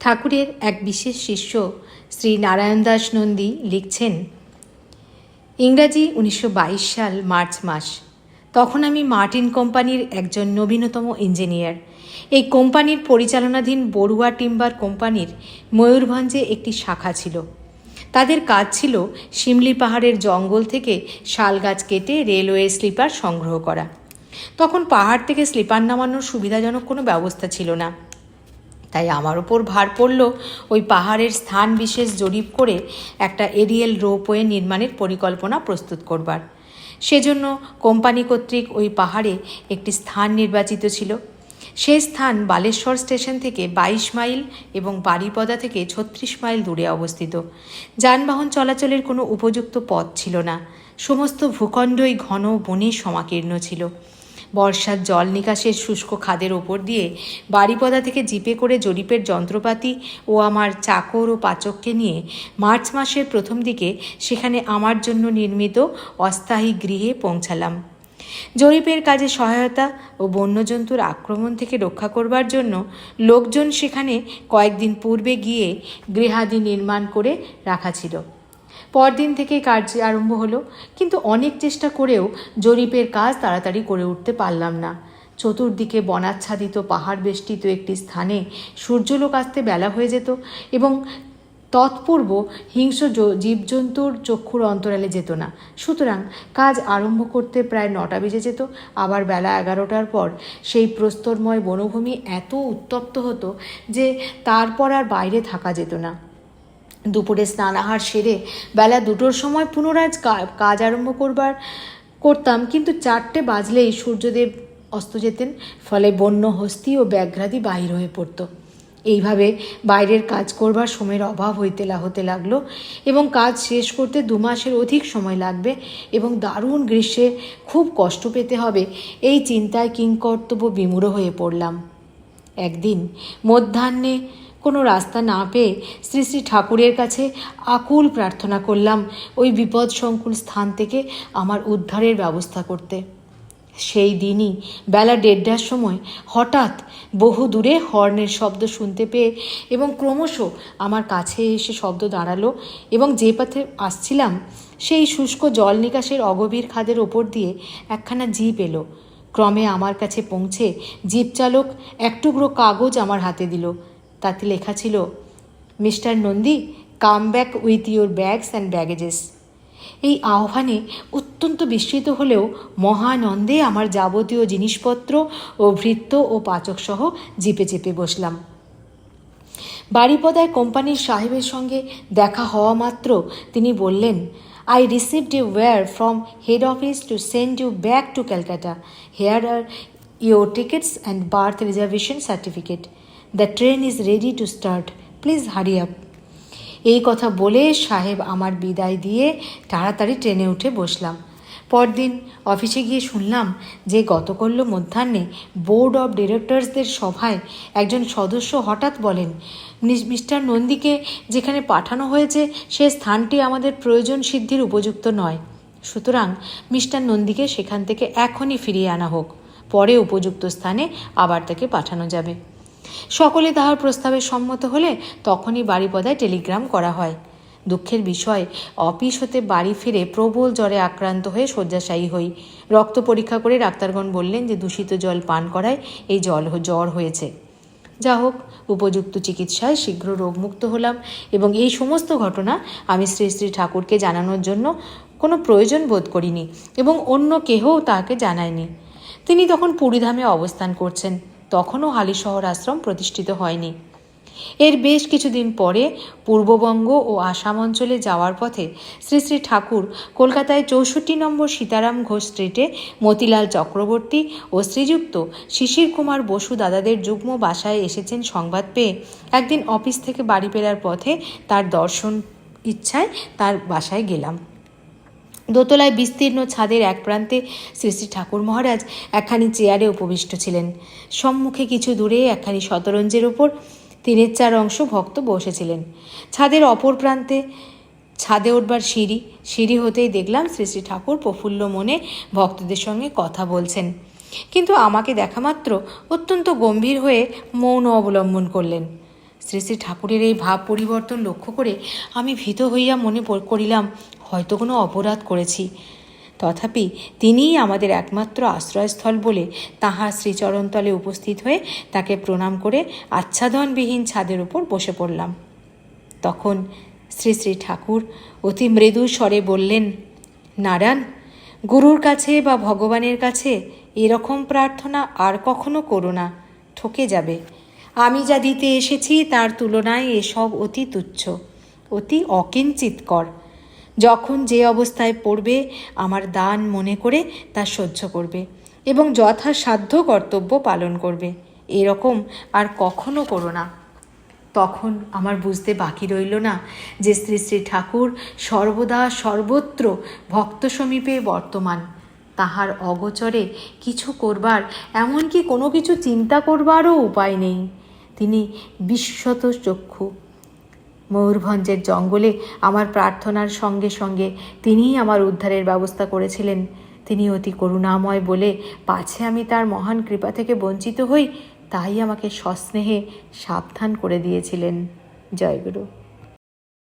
ঠাকুরের এক বিশেষ শিষ্য শ্রী নারায়ণ দাস নন্দী লিখছেন, ইংরাজি উনিশশো বাইশ সাল মার্চ মাস। তখন আমি মার্টিন কোম্পানির একজন নবীনতম ইঞ্জিনিয়ার। এই কোম্পানির পরিচালনাধীন বড়ুয়া টিম্বার কোম্পানির ময়ূরভঞ্জে একটি শাখা ছিল। তাদের কাজ ছিল শিমলি পাহাড়ের জঙ্গল থেকে শাল গাছ কেটে রেলওয়ে স্লিপার সংগ্রহ করা। তখন পাহাড় থেকে স্লিপার নামানোর সুবিধাজনক কোনো ব্যবস্থা ছিল না। তাই আমার ওপর ভার পড়ল ওই পাহাড়ের স্থান বিশেষ জরিপ করে একটা এরিয়েল রোপওয়ে নির্মাণের পরিকল্পনা প্রস্তুত করবার। সেজন্য কোম্পানি কর্তৃক ওই পাহাড়ে একটি স্থান নির্বাচিত ছিল। সে স্থান বালেশ্বর স্টেশন থেকে বাইশ মাইল এবং বাড়িপদা থেকে ছত্রিশ মাইল দূরে অবস্থিত। যানবাহন চলাচলের কোনো উপযুক্ত পথ ছিল না। সমস্ত ভূখণ্ডই ঘন বনে সমাকীর্ণ ছিল। বর্ষার জল নিকাশের শুষ্ক খাদের ওপর দিয়ে বাড়িপদা থেকে জিপে করে জরিপের যন্ত্রপাতি ও আমার চাকর ও পাচককে নিয়ে মার্চ মাসের প্রথম দিকে সেখানে আমার জন্য নির্মিত অস্থায়ী গৃহে পৌঁছালাম। জরিপের কাজে সহায়তা ও বন্যজন্তুর আক্রমণ থেকে রক্ষা করবার জন্য লোকজন সেখানে কয়েকদিন পূর্বে গিয়ে গৃহাদি নির্মাণ করে রাখা ছিল। পরদিন থেকে কাজ আরম্ভ হলো, কিন্তু অনেক চেষ্টা করেও জরিপের কাজ তাড়াতাড়ি করে উঠতে পারলাম না। চতুর্দিকে বনাচ্ছাদিত পাহাড় বেষ্টিত একটি স্থানে সূর্যলোক আসতে বেলা হয়ে যেত এবং তৎপূর্ব হিংস্র জীবজন্তুর চক্ষুর অন্তরালে যেত না। সুতরাং কাজ আরম্ভ করতে প্রায় নটা বেজে যেত। আবার বেলা এগারোটার পর সেই প্রস্তরময় বনভূমি এত উত্তপ্ত হতো যে তারপর আর বাইরে থাকা যেত না। দুপুরে স্নানাহার সেরে বেলা দুটোর সময় পুনরায় কাজ আরম্ভ করবার, করতাম। কিন্তু চারটে বাজলেই সূর্যদেব অস্ত যেতেন, ফলে বন্য হস্তি ও ব্যাঘ্রাদি বাহির হয়ে পড়তো। এইভাবে বাইরের কাজ করবার সময়ের অভাব হইতে হতে লাগল এবং কাজ শেষ করতে দু মাসের অধিক সময় লাগবে এবং দারুণ গ্রীষ্মে খুব কষ্ট পেতে হবে, এই চিন্তায় কিংকর্তব্য বিমূঢ় হয়ে পড়লাম। একদিন মধ্যাহ্নে কোনো রাস্তা না পেয়ে শ্রী শ্রী ঠাকুরের কাছে আকুল প্রার্থনা করলাম ওই বিপদ সংকুল স্থান থেকে আমার উদ্ধারের ব্যবস্থা করতে। সেই দিনই বেলা দেড়টার সময় হঠাৎ বহু দূরে হর্নের শব্দ শুনতে পেয়ে এবং ক্রমশ আমার কাছে এসে শব্দ দাঁড়াল এবং যে পথে আসছিলাম সেই শুষ্ক জল নিকাশের অগভীর খাদের ওপর দিয়ে একখানা জিপ এলো। ক্রমে আমার কাছে পৌঁছে জিপ চালক এক টুকরো কাগজ আমার হাতে দিল। তাতে লেখা ছিল, mister Nandi come back with your bags and baggages এই আহ্বানে অত্যন্ত বিস্মিত হলেও মহানন্দে আমার যাবতীয় জিনিসপত্র ও ভৃত্য ও পাচকসহ জিপে চেপে বসলাম। বাড়িপদায় কোম্পানির সাহেবের সঙ্গে দেখা হওয়া মাত্র তিনি বললেন I received you wire from head office to send you back to Calcutta here are your tickets and berth reservation certificate the train is ready to start please hurry up এই কথা বলে সাহেব আমার বিদায় দিয়ে তাড়াতাড়ি ট্রেনে উঠে বসলাম। পরদিন অফিসে গিয়ে শুনলাম যে গতকল্য মধ্যাহ্নে বোর্ড অব ডিরেক্টরসদের সভায় একজন সদস্য হঠাৎ বলেন মিস্টার নন্দীকে যেখানে পাঠানো হয়েছে, সে স্থানটি আমাদের প্রয়োজন সিদ্ধির উপযুক্ত নয়। সুতরাং মিস্টার নন্দীকে সেখান থেকে এখনই ফিরিয়ে আনা হোক। পরে উপযুক্ত স্থানে আবার তাকে পাঠানো যাবে। সকলে তাহার প্রস্তাবে সম্মত হলে তখনই বাড়িপদায় টেলিগ্রাম করা হয়। দুঃখের বিষয়, অফিস হতে বাড়ি ফিরে প্রবল জ্বরে আক্রান্ত হয়ে শয্যাশায়ী হই। রক্ত পরীক্ষা করে ডাক্তারগণ বললেন যে দূষিত জল পান করায় এই জল জ্বর হয়েছে। যা হোক, উপযুক্ত চিকিৎসায় শীঘ্র রোগমুক্ত হলাম এবং এই সমস্ত ঘটনা আমি শ্রী শ্রী ঠাকুরকে জানানোর জন্য কোনো প্রয়োজন বোধ করিনি এবং অন্য কেহও তাকে জানায়নি। তিনি তখন পুরীধামে অবস্থান করছেন। তখনও হালিশহর আশ্রম প্রতিষ্ঠিত হয়নি। এর বেশ কিছুদিন পরে পূর্ববঙ্গ ও আসাম অঞ্চলে যাওয়ার পথে শ্রী শ্রী ঠাকুর কলকাতায় চৌষট্টি নম্বর সীতারাম ঘোষ স্ট্রিটে মতিলাল চক্রবর্তী ও শ্রীযুক্ত শিশির কুমার বসু দাদাদের যুগ্ম বাসায় এসেছেন সংবাদ পেয়ে একদিন অফিস থেকে বাড়ি ফেরার পথে তার দর্শন ইচ্ছায় তার বাসায় গেলাম। দোতলায় বিস্তীর্ণ ছাদের এক প্রান্তে শ্রী শ্রী ঠাকুর মহারাজ একখানি চেয়ারে উপবিষ্ট ছিলেন। সম্মুখে কিছু দূরে একখানি শতরঞ্জের ওপর তিনের চার অংশ ভক্ত বসেছিলেন। ছাদের অপর প্রান্তে ছাদে উঠবার সিঁড়ি সিঁড়ি হতেই দেখলাম শ্রী শ্রী ঠাকুর প্রফুল্ল মনে ভক্তদের সঙ্গে কথা বলছেন। কিন্তু আমাকে দেখা মাত্র অত্যন্ত গম্ভীর হয়ে মৌন অবলম্বন করলেন। শ্রী শ্রী ঠাকুরের এই ভাব পরিবর্তন লক্ষ্য করে আমি ভীত হইয়া মনে করিলাম, হয়তো কোনো অপরাধ করেছি। তথাপি তিনিই আমাদের একমাত্র আশ্রয়স্থল বলে তাহার শ্রীচরণতলে উপস্থিত হয়ে তাকে প্রণাম করে আচ্ছাদনবিহীন ছাদের উপর বসে পড়লাম। তখন শ্রী শ্রী ঠাকুর অতি মৃদু স্বরে বললেন, নারায়ণ, গুরুর কাছে বা ভগবানের কাছে এরকম প্রার্থনা আর কখনো করো না, ঠকে যাবে। আমি যা দিতে এসেছি, তার তুলনায় এসব অতি তুচ্ছ, অতি অকিঞ্চিতকর। যখন যে অবস্থায় পড়বে, আমার দান মনে করে তা সহ্য করবে এবং যথাসাধ্য কর্তব্য পালন করবে। এরকম আর কখনো করো না। তখন আমার বুঝতে বাকি রইল না যে শ্রী শ্রী ঠাকুর সর্বদা সর্বত্র ভক্ত সমীপে বর্তমান। তাহার অগোচরে কিছু করবার, এমনকি কোনো কিছু চিন্তা করবারও উপায় নেই। তিনি বিশ্বত চক্ষু। ময়ূরভঞ্জের জঙ্গলে আমার প্রার্থনার সঙ্গে সঙ্গে তিনিই আমার উদ্ধারের ব্যবস্থা করেছিলেন। তিনি অতি করুণাময় বলে, পাছে আমি তার মহান কৃপা থেকে বঞ্চিত হই, তাই আমাকে সস্নেহে সাবধান করে দিয়েছিলেন। জয়গুরু।